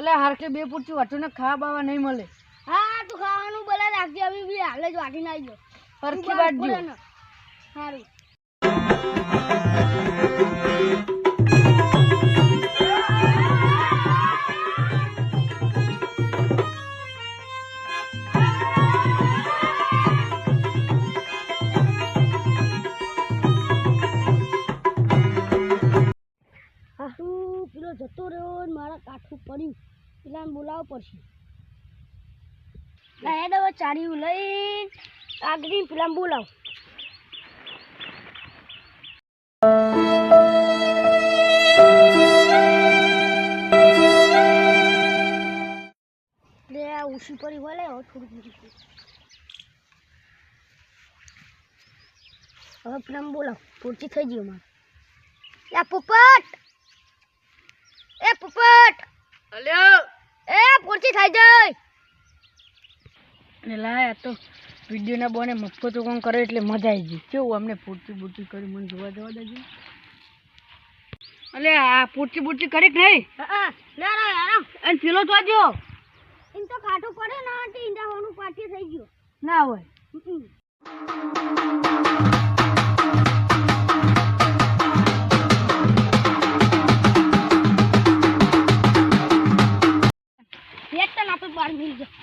એટલે હારકે બે પૂરતી વાટુને ખાવા બાવા નહીં મળે. હા તું ખાવાનું બોલા રાખજે હવે બી હાલે જ વાટીને આવી હરખી વાટજો સારું હાસુ પેલો જતો રહ્યો મારા કાઠું પડ્યું. પેલાને બોલાવવો પડશે. ચાર્યું લઈને. આગળ પેલાને બોલાવ. પડી હવે થોડુંક બીજું હવે પેલાને બોલાવ. પૂરતી થઈ ગયું મારે પોપટ! એ પોપટ! હલ્યો? એ પૂરતી થઈ જાય! અને લાયા તો વિડીયોના બોને મફતો કોણ કરે એટલે મજા આવી ગઈ. કેવું અમને પૂરતી બૂરતી કરી મને જોવા જવા દેજો. અલે આ પૂરતી બૂરતી કરી નહીં? લે રે આરામ અને પેલો તો જો ઇન તો ખાટું પડે ના તે ઈંડા હોનું પાટી થઈ ગયું. ના હોય. પાણી મિલી જાય